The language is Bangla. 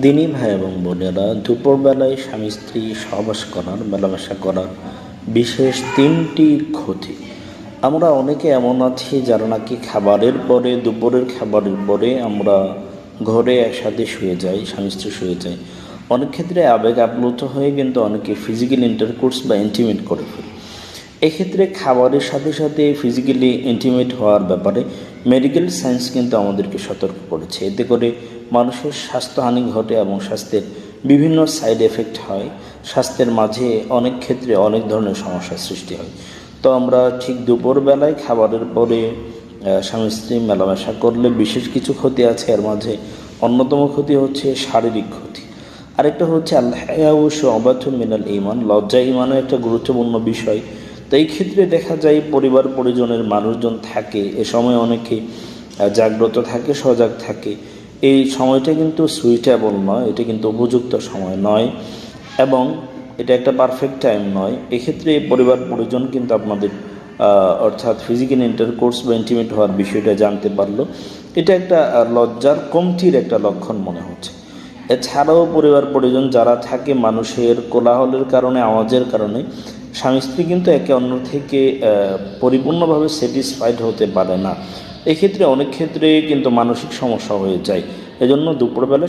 দিনী ভাই এবং বোনেরা দুপুরবেলায় স্বামী স্ত্রী সহবাস করার, মেলামেশা করার বিশেষ তিনটি ক্ষতি। আমরা অনেকে এমন আছি যারা নাকি খাবারের পরে, দুপুরের খাবারের পরে আমরা ঘরে একসাথে শুয়ে যাই, স্বামী স্ত্রী শুয়ে যাই অনেক ক্ষেত্রে আবেগ আপ্লুত হয়ে কিন্তু অনেকে ফিজিক্যাল ইন্টারকোর্স বা ইন্টিমেট করে ফেলে। এক্ষেত্রে খাবারের সাথে সাথে ফিজিক্যালি ইন্টিমেট হওয়ার ব্যাপারে মেডিকেল সায়েন্স কিন্তু আমাদেরকে সতর্ক করেছে। এতে করে মানুষের স্বাস্থ্যহানি ঘটে এবং স্বাস্থ্যের বিভিন্ন সাইড এফেক্ট হয়। স্বাস্থ্যের মাঝে অনেক ক্ষেত্রে অনেক ধরনের সমস্যার সৃষ্টি হয়। তো আমরা ঠিক দুপুরবেলায় খাবারের পরে স্বামী স্ত্রী মেলামেশা করলে বিশেষ কিছু ক্ষতি আছে? এর মাঝে অন্যতম ক্ষতি হচ্ছে শারীরিক ক্ষতি। আরেকটা হচ্ছে আল্লাহ অবাথ মিনাল ইমান লজ্জা ইমানের একটা গুরুত্বপূর্ণ বিষয়। তো এই ক্ষেত্রে দেখা যায় পরিবার পরিজনের মানুষজন থাকে, এ সময় অনেকে জাগ্রত থাকে, সজাগ থাকে। এই সময়টা কিন্তু সুইটেবল নয়, এটা কিন্তু উপযুক্ত সময় নয় এবং এটা একটা পারফেক্ট টাইম নয়। এক্ষেত্রে পরিবার পরিজন কিন্তু আপনাদের অর্থাৎ ফিজিক্যাল ইন্টারকোর্স বা ইন্টিমেট হওয়ার বিষয়টা জানতে পারল। এটা একটা লজ্জার কমতির একটা লক্ষণ মনে হচ্ছে। এছাড়াও পরিবার পরিজন যারা থাকে মানুষের কোলাহলের কারণে, আওয়াজের কারণে, স্বামী স্ত্রী কিন্তু একে অন্য থেকে পরিপূর্ণভাবে স্যাটিসফাইড হতে পারে না। এক্ষেত্রে অনেক ক্ষেত্রে কিন্তু মানসিক সমস্যা হয়ে যায়। এজন্য দুপুরবেলা